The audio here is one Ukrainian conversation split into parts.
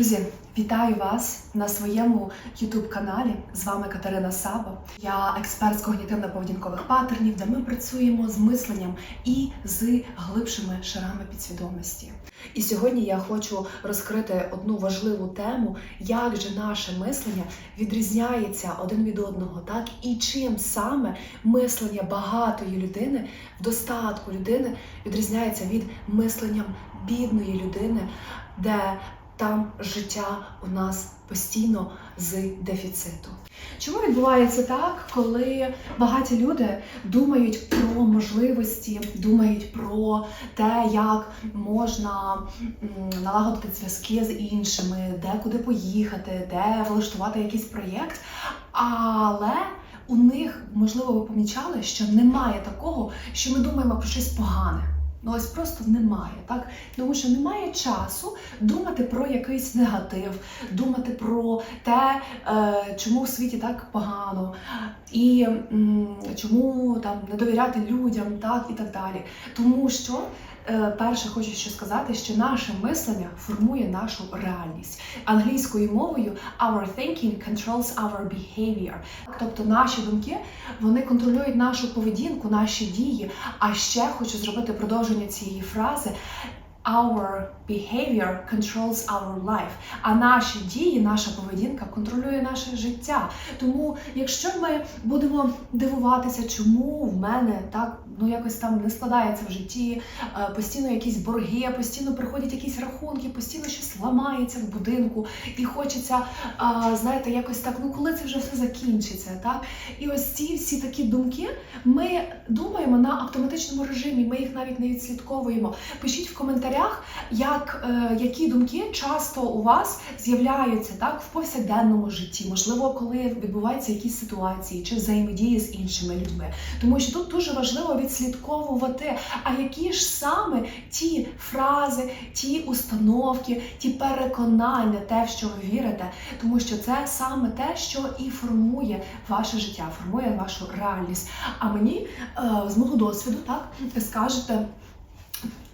Друзі, вітаю вас на своєму youtube каналі. З вами Катерина Саба. Я експерт з когнітивно-поведінкових паттернів, де ми працюємо з мисленням і з глибшими шарами підсвідомості. І сьогодні я хочу розкрити одну важливу тему, як же наше мислення відрізняється один від одного, так і чим саме мислення багатої людини в достатку людини відрізняється від мислення бідної людини, де там життя у нас постійно з дефіциту. Чому відбувається так, коли багаті люди думають про можливості, думають про те, як можна налагодити зв'язки з іншими, де куди поїхати, де влаштувати якийсь проєкт, але у них, можливо, ви помічали, що немає такого, що ми думаємо про щось погане. Ну ось просто немає, так? Тому що немає часу думати про якийсь негатив, думати про те, е, чому в світі так погано, і чому там не довіряти людям, так і так далі. Тому що перше хочу ще сказати, що наше мислення формує нашу реальність англійською мовою. Our thinking controls our behavior. Тобто наші думки вони контролюють нашу поведінку, наші дії. А ще хочу зробити продовження цієї фрази. Our behavior controls our life. А наші дії, наша поведінка контролює наше життя. Тому, якщо ми будемо дивуватися, чому в мене так ну якось там не складається в житті, е, постійно якісь борги, постійно приходять якісь рахунки, постійно щось ламається в будинку, і хочеться, е, знаєте, якось так, ну коли це вже все закінчиться, так? І ось ці всі такі думки ми думаємо на автоматичному режимі, ми їх навіть не відслідковуємо. Пишіть в коментарях, як, е, які думки часто у вас з'являються так в повсякденному житті, можливо, коли відбуваються якісь ситуації чи взаємодії з іншими людьми. Тому що тут дуже важливо відслідковувати, а які ж саме ті фрази, ті установки, ті переконання, те, в що ви вірите, тому що це саме те, що і формує ваше життя, формує вашу реальність. А мені е, з мого досвіду, так скажете.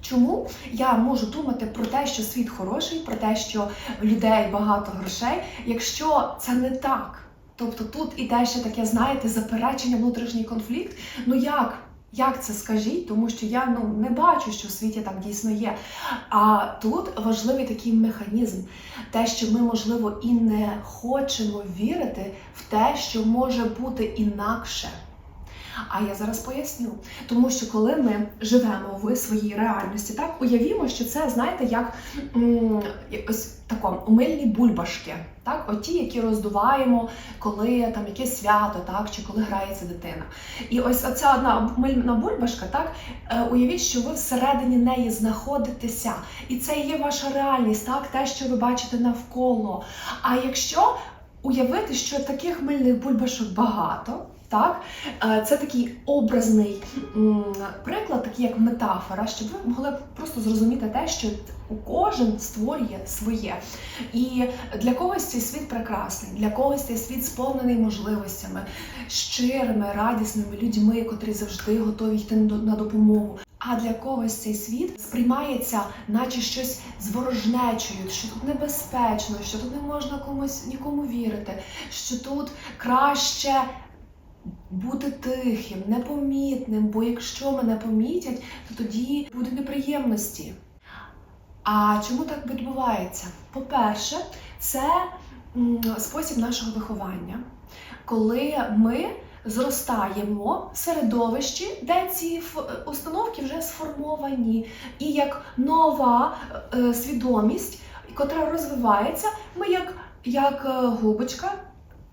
Чому я можу думати про те, що світ хороший, про те, що людей багато грошей, якщо це не так? Тобто тут іде ще таке, знаєте, заперечення, внутрішній конфлікт. Ну як? Як це скажіть? Тому що я ну не бачу, що в світі так дійсно є. А тут важливий такий механізм, те, що ми, можливо, і не хочемо вірити в те, що може бути інакше. А я зараз поясню. Тому що коли ми живемо в своїй реальності, так уявімо, що це, знаєте, як ось тако умильні бульбашки, так, оті, які роздуваємо, коли там якесь свято, так, чи коли грається дитина. І ось оця одна умильна бульбашка, так, е, уявіть, що ви всередині неї знаходитеся. І це є ваша реальність, так, те, що ви бачите навколо. А якщо уявити, що таких мильних бульбашок багато. Так, Е, це такий образний приклад, такий як метафора, щоб ви могли просто зрозуміти те, що кожен створює своє. І для когось цей світ прекрасний, для когось цей світ сповнений можливостями, щирими, радісними людьми, котрі завжди готові йти на допомогу. А для когось цей світ сприймається, наче щось з ворожнечою, що тут небезпечно, що тут не можна комусь нікому вірити, що тут краще бути тихим, непомітним, бо якщо мене помітять, то тоді будуть неприємності. А чому так відбувається? По-перше, це спосіб нашого виховання, коли ми зростаємо в середовищі, де ці установки вже сформовані, і як нова е, свідомість, котра розвивається, ми як, як е, губочка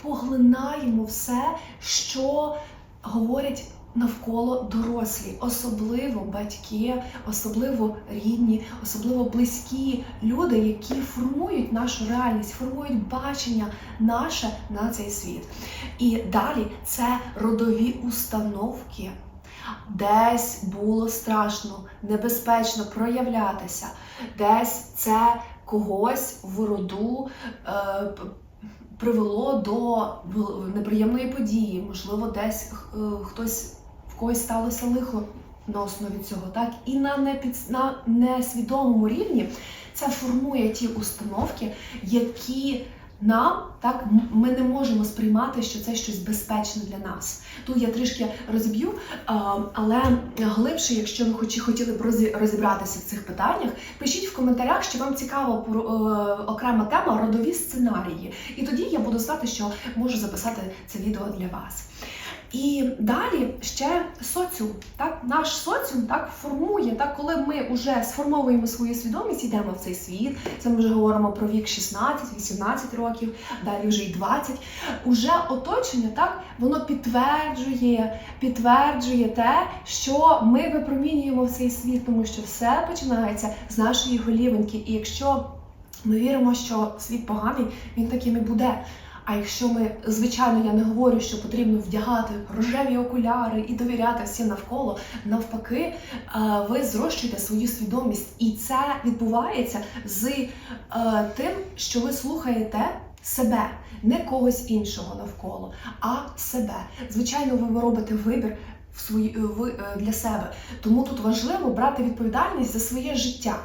поглинаємо все, що говорять навколо дорослі, особливо батьки, особливо рідні, особливо близькі люди, які формують нашу реальність, формують бачення наше на цей світ. І далі це родові установки. Десь було страшно, небезпечно проявлятися, десь це когось в роду е, привело до неприємної події. Можливо, десь е, хтось в когось сталося лихо на основі цього, так і на непід... на несвідомому рівні це формує ті установки, які нам так ми не можемо сприймати, що це щось безпечне для нас. Тут я трішки розіб'ю, але глибше, якщо ви хоч- хотіли б розі- розібратися в цих питаннях, пишіть в коментарях, що вам цікава е, окрема тема родові сценарії. І тоді я буду знати, що можу записати це відео для вас. І далі ще соціум, так наш соціум так формує, так коли ми вже сформовуємо свою свідомість, йдемо в цей світ. Це ми вже говоримо про вік 16-18 років, далі вже й 20. Уже оточення, так воно підтверджує, підтверджує те, що ми випромінюємо в цей світ, тому що все починається з нашої голівеньки. І якщо ми віримо, що світ поганий, він таким і буде. А якщо ми, звичайно, я не говорю, що потрібно вдягати рожеві окуляри і довіряти всім навколо, навпаки, е, ви зрощуєте свою свідомість, і це відбувається з е, тим, що ви слухаєте себе, не когось іншого навколо, а себе. Звичайно, ви робите вибір в свої ви е, для себе. Тому тут важливо брати відповідальність за своє життя.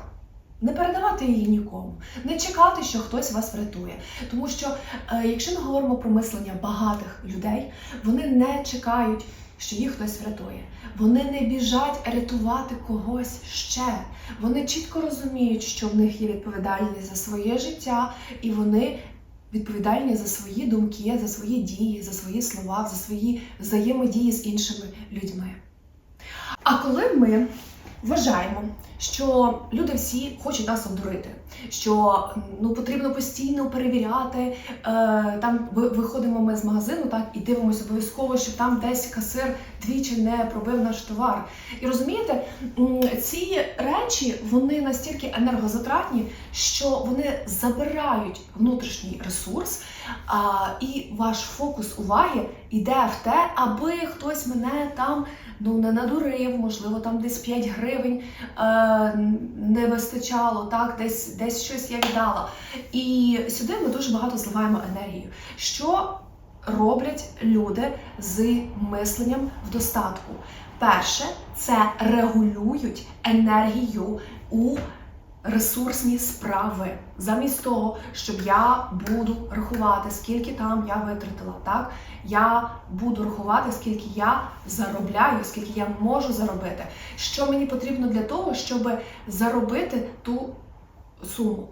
Не передавати її нікому, не чекати, що хтось вас врятує. Тому що, е, якщо ми говоримо про мислення багатих людей, вони не чекають, що їх хтось врятує. Вони не біжать рятувати когось ще. Вони чітко розуміють, що в них є відповідальність за своє життя, і вони відповідальні за свої думки, за свої дії, за свої слова, за свої взаємодії з іншими людьми. А коли ми вважаємо, що люди всі хочуть нас обдурити, що ну потрібно постійно перевіряти. Е, там виходимо ми з магазину, так і дивимося обов'язково, щоб там десь касир двічі не пробив наш товар. І розумієте, ці речі вони настільки енергозатратні, що вони забирають внутрішній ресурс, а, і ваш фокус уваги йде в те, аби хтось мене там ну не надурив, можливо, там десь 5 гривень е, не вистачало, так, десь, десь щось я віддала. І сюди ми дуже багато зливаємо енергію. Що роблять люди з мисленням в достатку? Перше, це регулюють енергію у ресурсні справи, замість того, щоб я буду рахувати, скільки там я витратила, так я буду рахувати, скільки я заробляю, скільки я можу заробити. Що мені потрібно для того, щоб заробити ту суму.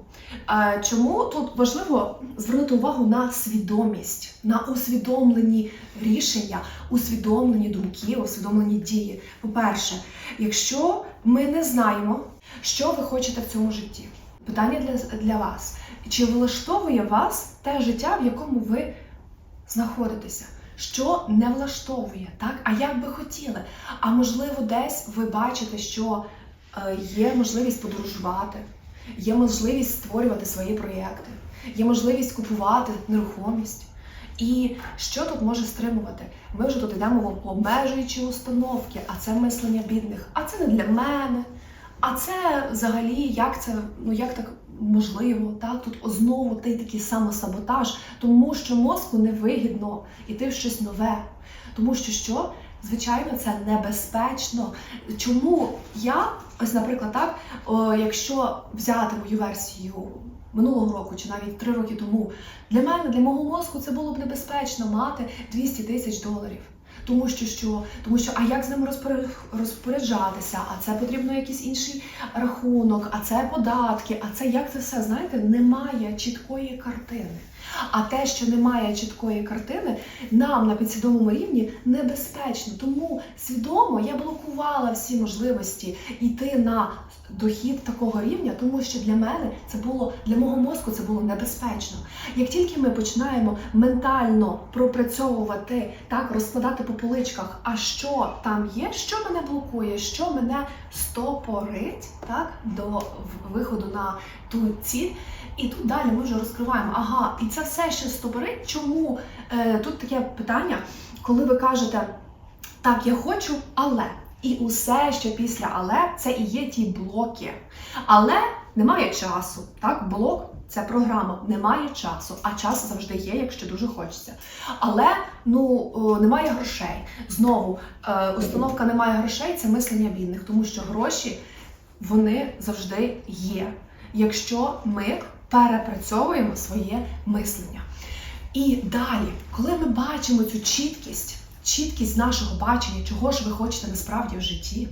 Чому тут важливо звернути увагу на свідомість, на усвідомлені рішення, усвідомлені думки, усвідомлені дії. По-перше, якщо ми не знаємо, що ви хочете в цьому житті, питання для, для вас: чи влаштовує вас те життя, в якому ви знаходитеся? Що не влаштовує, так? А як би хотіли? А можливо, десь ви бачите, що е, є можливість подорожувати, є можливість створювати свої проєкти, є можливість купувати нерухомість. І що тут може стримувати? Ми вже тут йдемо в обмежуючі установки, а це мислення бідних, а це не для мене. А це взагалі як це ну як так можливо? Так тут знову той такий самосаботаж, тому що мозку невигідно йти в щось нове. Тому що що? Звичайно, це небезпечно. Чому я, ось, наприклад, так, о, якщо взяти мою версію минулого року чи навіть три роки тому, для мене, для мого мозку, це було б небезпечно мати 200 тисяч доларів. Тому що що? Тому що а як з розпоряд- розпоряджатися? А це потрібно якийсь інший рахунок, а це податки, а це як це все знаєте, немає чіткої картини. А те, що немає чіткої картини, нам на підсвідомому рівні небезпечно. Тому свідомо я блокувала всі можливості йти на дохід такого рівня, тому що для мене це було для мого мозку це було небезпечно. Як тільки ми починаємо ментально пропрацьовувати, так розкладати по поличках, а що там є, що мене блокує, що мене стопорить так до виходу на ту ціль. І тут далі ми вже розкриваємо. Ага, і це все ще стопорить. Чому е, тут таке питання, коли ви кажете так, я хочу, але. І усе, що після але, це і є ті блоки. Але немає часу. Так, блок це програма, немає часу, а час завжди є, якщо дуже хочеться. Але ну немає грошей. Знову е, установка немає грошей це мислення бідних, тому що гроші вони завжди є, якщо ми перепрацьовуємо своє мислення. І далі, коли ми бачимо цю чіткість, чіткість нашого бачення, чого ж ви хочете насправді в житті,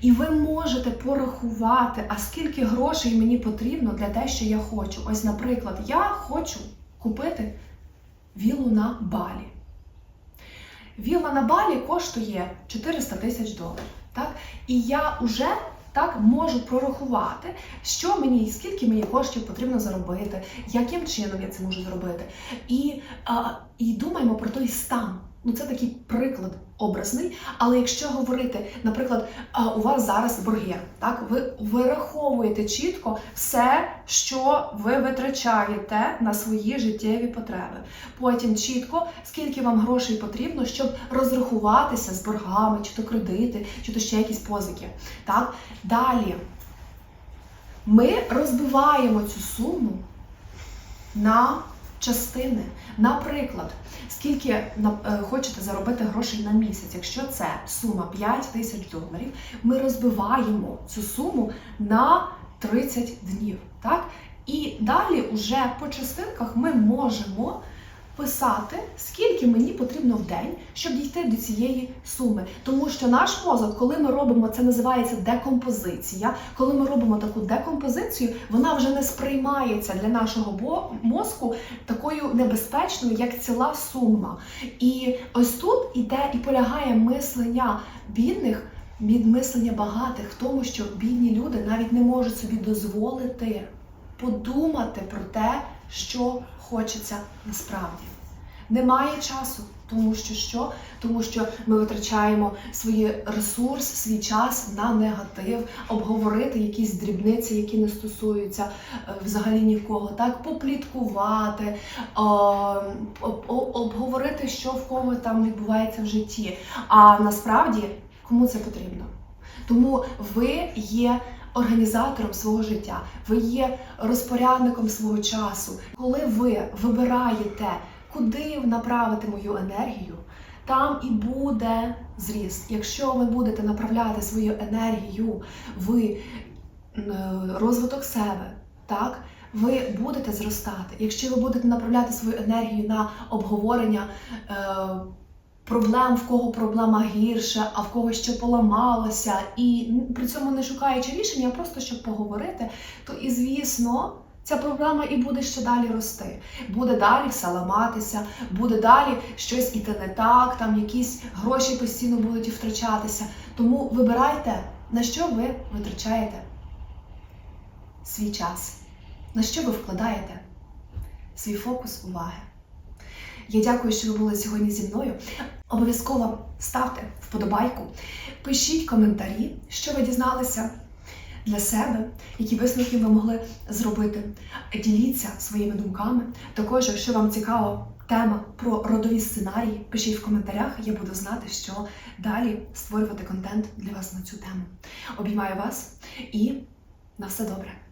і ви можете порахувати, а скільки грошей мені потрібно для те, що я хочу. Ось, наприклад, я хочу купити віллу на Балі. Вілла на Балі коштує 400 тисяч доларів. Так? І я вже так можу прорахувати, що мені, скільки мені коштів потрібно заробити, яким чином я це можу зробити. І, а, і думаємо про той стан. Ну, це такий приклад образний. Але якщо говорити, наприклад, у вас зараз борги, так ви вираховуєте чітко все, що ви витрачаєте на свої життєві потреби. Потім чітко, скільки вам грошей потрібно, щоб розрахуватися з боргами, чи то кредити, чи то ще якісь позики. Так? Далі ми розбиваємо цю суму на частини. Наприклад, скільки е, хочете заробити грошей на місяць, якщо це сума 5 тисяч доларів, ми розбиваємо цю суму на 30 днів. Так? І далі, уже по частинках, ми можемо писати, скільки мені потрібно в день, щоб дійти до цієї суми. Тому що наш мозок, коли ми робимо, це називається декомпозиція. Коли ми робимо таку декомпозицію, вона вже не сприймається для нашого мозку такою небезпечною, як ціла сума. І ось тут іде і полягає мислення бідних від мислення багатих в тому, що бідні люди навіть не можуть собі дозволити подумати про те, що хочеться насправді. Немає часу, тому що що? Тому що ми витрачаємо свій ресурс, свій час на негатив, обговорити якісь дрібниці, які не стосуються е, взагалі нікого, так попліткувати, об- об- обговорити, що в кого там відбувається в житті. А насправді кому це потрібно? Тому ви є організатором свого життя, ви є розпорядником свого часу. Коли ви вибираєте, куди направити мою енергію, там і буде зріст. Якщо ви будете направляти свою енергію в е, розвиток себе, так? Ви будете зростати. Якщо ви будете направляти свою енергію на обговорення е, проблем, в кого проблема гірше, а в кого що поламалося, і при цьому не шукаючи рішення, просто щоб поговорити, то і звісно. Ця проблема і буде ще далі рости. Буде далі все ламатися, буде далі щось іти не так, там якісь гроші постійно будуть втрачатися. Тому вибирайте, на що ви витрачаєте свій час, на що ви вкладаєте свій фокус уваги. Я дякую, що ви були сьогодні зі мною. Обов'язково ставте вподобайку, пишіть коментарі, що ви дізналися для себе, які висновки ви могли зробити. Діліться своїми думками. Також, якщо вам цікава тема про родові сценарії, пишіть в коментарях, я буду знати, що далі створювати контент для вас на цю тему. Обіймаю вас і на все добре!